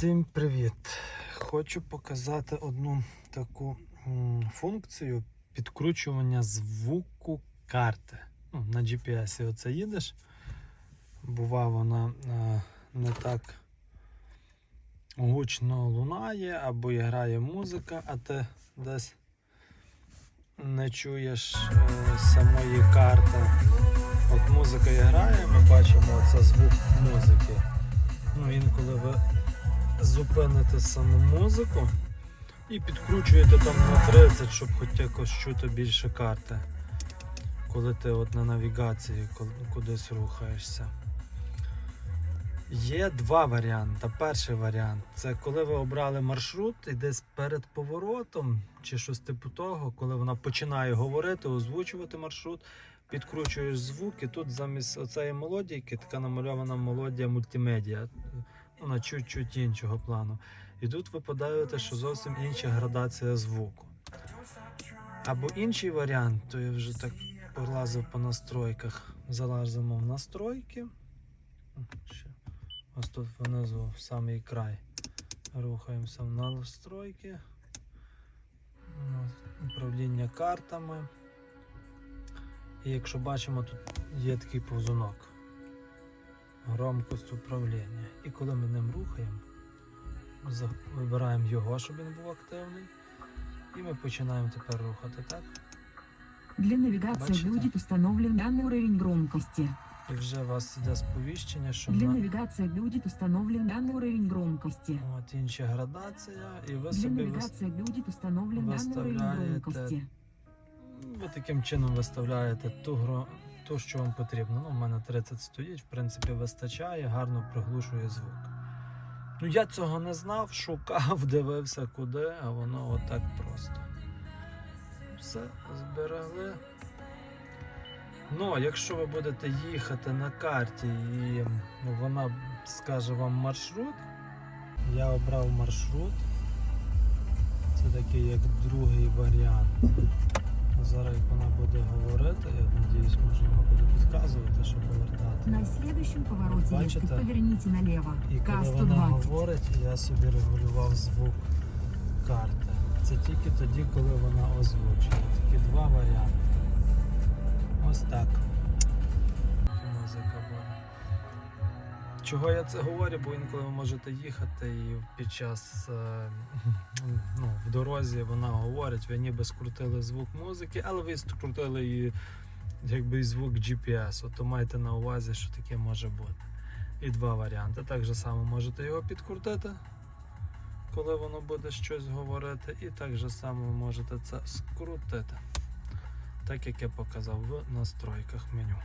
Всім привіт! Хочу показати одну таку функцію підкручування звуку карти. Ну, на GPS оце їдеш. Бува вона е, не так гучно лунає або грає музика, а ти десь не чуєш е, самої карти. От музика і грає, ми бачимо це звук музики. Ну, інколи ви зупините саму музику і підкручуєте там на 30, щоб хоч якось чути більше карти. Коли ти от на навігації кудись рухаєшся. Є два варіанти. Перший варіант це коли ви обрали маршрут і десь перед поворотом чи щось типу того, коли вона починає говорити, озвучувати маршрут, підкручуєш звук, і тут замість оцеї мелодійки така намальована мелодія мультимедіа. Вона чуть-чуть іншого плану. І тут випадає те, що зовсім інша градація звуку. Або інший варіант, то я вже так полазив по настройках. Залазимо в настройки. Ось тут внизу, в самий край. Рухаємося в настройки. Управління картами. І якщо бачимо, тут є такий повзунок Громкость управління. І коли ми ним рухаємо, за- вибираємо його, щоб він був активний. І ми починаємо тепер рухати, так? Для навигации Бачите? будет установлен данный уровень громкости. І вже у вас йде сповіщення, що Для на навигации будет установлен данный уровень громкости. от інша градація, і ви Для собі вис- навигации будет установлен данный уровень выставляете громкости. ви таким чином виставляєте ту гро... ту, що вам потрібно. Ну, у мене 30 стоїть, в принципі, вистачає, гарно приглушує звук. Ну, я цього не знав, шукав, дивився куди, а воно отак просто. Все, зберегли. Ну, а якщо ви будете їхати на карті і ну, вона скаже вам маршрут, я обрав маршрут. Це такий як другий варіант. Зараз як вона буде буде підказувати, що повертати. На следующем повороте Бачите? езды поверните налево. І коли вона К-120. говорить, я собі регулював звук карти. Це тільки тоді, коли вона озвучує. Такі два варіанти. Ось так. Музика. Чого я це говорю? Бо інколи ви можете їхати і під час е, ну, в дорозі вона говорить, ви ніби скрутили звук музики, але ви скрутили і якби звук GPS. То майте на увазі, що таке може бути. І два варіанти. Так же само можете його підкрутити, коли воно буде щось говорити, і так же само ви можете це скрутити, так як я показав в настройках меню.